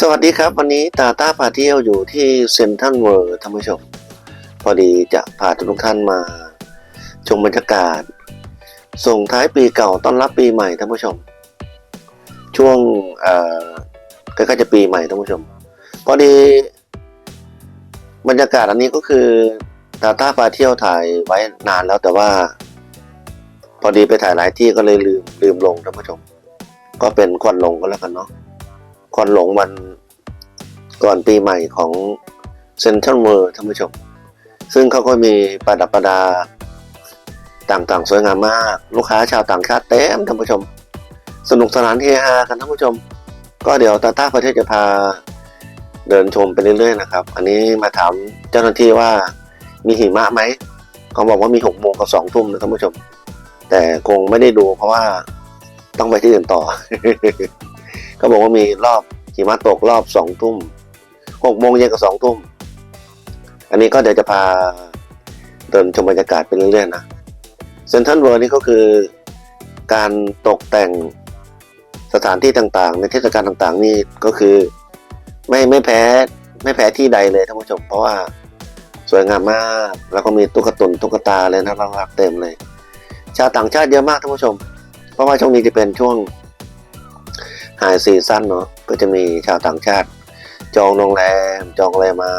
สวัสดีครับ วันนี้ตาต้าพาเที่ยวอยู่ที่เซนทรัลเวิร์ท่านผู้ชม พอดีจะพาทุกท่านมา ชมบรรยากาศ ส่งท้ายปีเก่าต้อนรับปีใหม่ท่านผู้ชม ช่วงใกล้ๆจะปีใหม่ท่านผู้ชม พอดีบรรยากาศอันนี้ก็คือตาต้าพาเที่ยวถ่ายไว้นานแล้วแต่ว่า พอดีไปถ่ายหลายที่ก็เลยลืมลืมลงท่านผู้ชม ก็เป็นควันลงก็แล้วกันเนาะ ควันหลงวันก่อนปีใหม่ของเซนทรัลเวิร์ท่านผู้ชม ซึ่งเขาก็มีประดับประดาต่างๆ สวยงามมาก ลูกค้าชาวต่างชาติเต็มท่านผู้ชม สนุกสนานเฮฮากันท่านผู้ชม ก็เดี๋ยวตาต้าประเทศจะพาเดินชมไปเรื่อยๆนะครับ อันนี้มาถามเจ้าหน้าที่ว่ามีหิมะไหมเขาบอกว่ามีหกโมงกับสองทุ่มนะท่านผู้ชม แต่คงไม่ได้ดูเพราะว่าต้องไปที่อื่นต่อ เขาบอกว่ามีรอบหิมะตกรอบสองทุ่มหกโมงเย็นกับสองทุ่ม อันนี้ก็เดี๋ยวจะพาเดินชมบรรยากาศไปเรื่อยๆนะเซนทรัลเวิร์นี่ก็คือการตกแต่งสถานที่ต่างๆ ในเทศกาลต่างๆ นี่ก็คือไม่ไม่แพ้ไม่แพ้ที่ใดเลยท่านผู้ชม เพราะว่าสวยงามมาก แล้วก็มีตุ๊กตุนตุ๊กตาเลยนะรักๆเต็มเลย ชาวต่างชาติเยอะมากท่านผู้ชม เพราะว่าช่วงนี้จะเป็นช่วง ไฮซีซั่นเนาะก็จะมีชาวต่างชาติ จองโรงแรมจองอะไรมา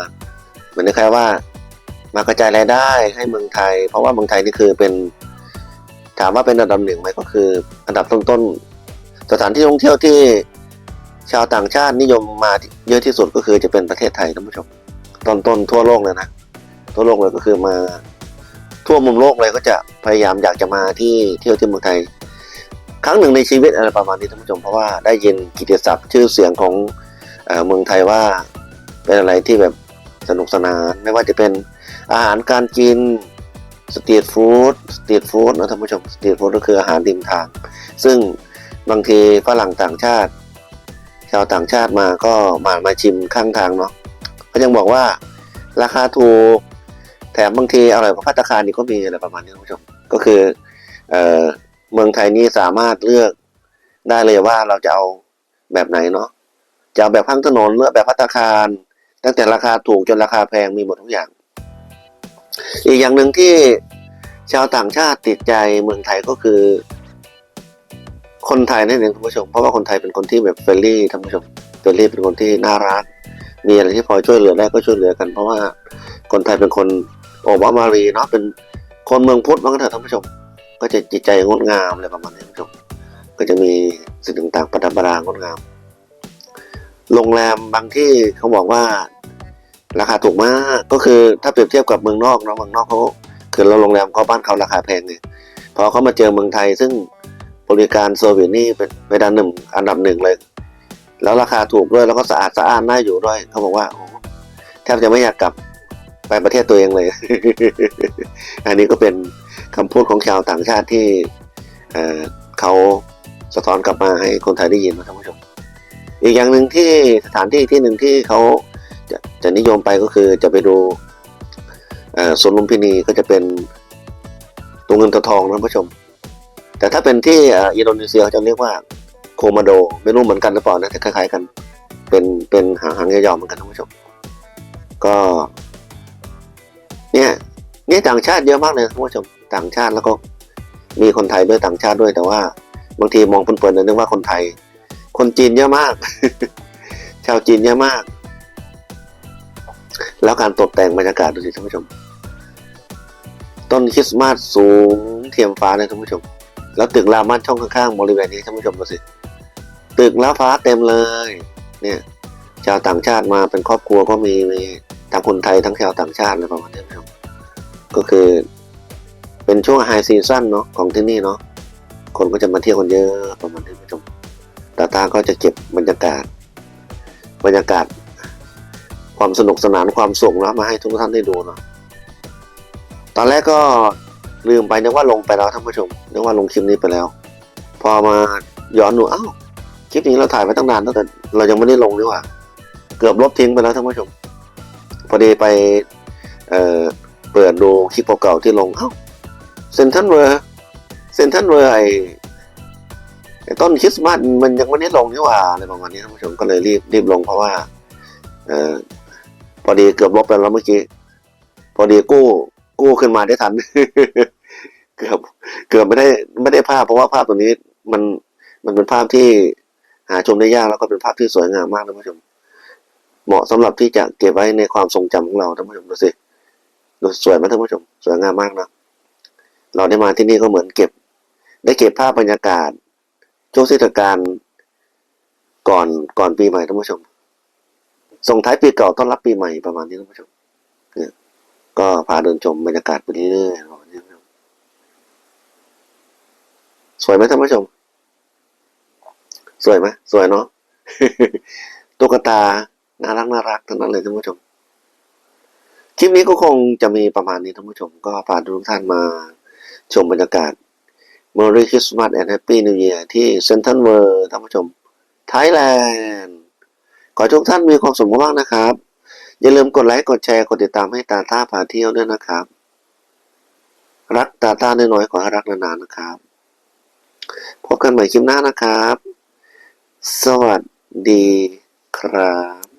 เหมือนคล้ายว่ามากระจายรายได้ให้เมืองไทย เพราะว่าเมืองไทยนี่คือเป็นถามว่าเป็นอันดับหนึ่งไหมก็คือ อันดับต้นๆสถานที่ท่องเที่ยวที่ชาวต่างชาตินิยมมาเยอะที่สุดก็คือจะเป็นประเทศไทยท่านผู้ชมตอนต้นทั่วโลกเลยนะทั่วโลกเลยก็คือมา ทั่วมุมโลกเลยก็จะพยายามอยากจะมาที่เที่ยวที่เมืองไทย ครั้งหนึ่งในชีวิตอะไรประมาณนี้ท่านผู้ชมเพราะว่าได้ยินกิติศัพท์ชื่อเสียงของเมืองไทยว่าเป็นอะไรที่แบบสนุกสนานไม่ว่าจะเป็นอาหารการกินสตรีทฟู้ดสตรีทฟู้ดนะท่านผู้ชมสตรีทฟู้ดก็คืออาหารริมทาง ซึ่งบางทีฝรั่งต่างชาติ ชาวต่างชาติมาก็มามาชิมข้างทางเนาะก็ยังบอกว่าราคาถูกแถมบางทีอร่อยกว่าพัตตาคารนี่ก็มีอะไรประมาณนี้ท่านผู้ชมก็คือเอ่อ เมืองไทยนี่สามารถเลือกได้เลยว่าเราจะเอาแบบไหนเนาะจะเอาแบบข้างถนนหรือแบบพัตตาคาร ตั้งแต่ราคาถูกจนราคาแพงมีหมดทุกอย่าง อีกอย่างหนึ่งที่ชาวต่างชาติติดใจเมืองไทยก็คือ คนไทยนั่นเองท่านผู้ชมเพราะว่าคนไทยเป็นคนที่แบบเฟรนลี่ท่านผู้ชมเฟรนลี่เป็นคนที่น่ารัก มีอะไรที่พอช่วยเหลือได้ก็ช่วยเหลือกัน เพราะว่าคนไทยเป็นคนโอบามารีเนาะเป็นคนเมืองพุทธบ้างเถอะท่านผู้ชม ก็จะจิตใจงดงามอะไรประมาณนี้ท่านผู้ชมก็จะมีสิ่งต่างๆประดับประดางดงาม โรงแรมบางที่เขาบอกว่าราคาถูกมากก็คือถ้าเปรียบเทียบกับเมืองนอกเนาะเมืองนอกเขาคือเราโรงแรมเขาบ้านเขาราคาแพงเนี่ยพอเขามาเจอเมืองไทย ซึ่งบริการเซอร์วิสนี่เป็นเป็นอันดับหนึ่งอันดับหนึ่งเลย แล้วราคาถูกด้วยแล้วก็สะอาดสะอ้านน่าอยู่ด้วยเขาบอกว่าโอ้แทบจะไม่อยากกลับ ไปประเทศตัวเองเลย อันนี้ก็เป็นคำพูดของชาวต่างชาติที่เเขาสะท้อนกลับมาให้คนไทยได้ยินนะท่านผู้ชม อีกอย่างหนึ่งที่สถานที่ที่หนึ่งที่เขาจะจะนิยมไปก็คือจะไปดูสวนลุมพินีก็จะเป็นตัวเงินตัวทองนะท่านผู้ชม แต่ถ้าเป็นที่อินโดนีเซียเขาจะเรียกว่าโคมาโดไม่รู้เหมือนกันหรือเปล่านะแต่คล้ายๆกัน เป็นเป็นหางหางยาวๆเหมือนกันท่านผู้ชม ก็ เนี่ยเนี่ยต่างชาติเยอะมากเลยท่านผู้ชมต่างชาติแล้วก็มีคนไทยด้วยต่างชาติด้วยแต่ว่า บางทีมองเปินๆนึกว่าคนไทย คนจีนเยอะมาก ชาวจีนเยอะมาก แล้วการตกแต่งบรรยากาศดูสิท่านผู้ชม ต้นคริสต์มาสสูงเทียมฟ้าเลยท่านผู้ชม แล้วตึกรามานช่องข้างๆบริเวณนี้ท่านผู้ชมดูสิตึกแล้วฟ้าเต็มเลย เนี่ย ชาวต่างชาติมาเป็นครอบครัวก็มีมี ทั้งคนไทยทั้งชาวต่างชาติอะไรประมาณนี้ครับ ก็คือ เป็นช่วงไฮซีซั่นเนาะของที่นี่เนาะคนก็จะมาเที่ยวกันเยอะประมาณนี้ผู้ชมตาตาก็จะเก็บบรรยากาศ บรรยากาศ ความสนุกสนานความสุขนะมาให้ทุกท่านได้ดูเนาะตอนแรกก็ลืมไปนึกว่าลงไปแล้วท่านผู้ชมนึกว่าลงคลิปนี้ไปแล้ว พอมาย้อนดูเอ้าคลิปนี้เราถ่ายไปตั้งนานแล้วแต่เรายังไม่ได้ลงนี่หว่า เกือบลบทิ้งไปแล้วท่านผู้ชม พอดีไปเเปิดดูคลิปเก่าๆที่ลง เอ้าเซนทันเวอร์เซนทันเวอร์ไอต้นคริสต์มาสมันยังไม่ได้ลงนี่หว่าอะไรประมาณนี้ท่านผู้ชมก็เลยรีบรีบลงเพราะว่าเออพอดีเกือบลบไปแล้วเมื่อกี้ พอดีกู้กู้ขึ้นมาได้ทัน เกือบเกือบไม่ได้ไม่ได้ภาพ เพราะว่าภาพตัวนี้มันมันเป็นภาพที่หาชมได้ยากแล้วก็เป็นภาพที่สวยงามมากท่านผู้ชม เหมาะสำหรับที่จะเก็บไว้ในความทรงจำของเราท่านผู้ชมดูสิดูสวยไหมท่านผู้ชม สวยงามมากนะเราได้มาที่นี่ก็เหมือนเก็บ ได้เก็บภาพบรรยากาศช่วงเทศกาลก่อนก่อนปีใหม่ท่านผู้ชม ส่งท้ายปีเก่าต้อนรับปีใหม่ประมาณนี้ท่านผู้ชมเนี่ยก็พาเดินชมบรรยากาศไปเรื่อยๆประมามสวยไหมท่านผู้ชม สวยไหมสวยเนาะตุ๊กตา น่ารักน่ารักทั้งนั้นเลยท่านผู้ชม คลิปนี้ก็คงจะมีประมาณนี้ท่านผู้ชม ก็พาทุกท่านมาชมบรรยากาศ Merry Christmas and Happy New Year ที่ Central World ท่านผู้ชมไทยแลนด์ขอให้ทุกท่านมีความสุขมากๆนะครับ อย่าลืมกดไลค์กดแชร์กดติดตามให้ตาต้าพาเที่ยวด้วยนะครับ รักตาต้าน้อยๆขอให้รักนานๆนะครับ พบกันใหม่คลิปหน้านะครับ สวัสดีครับ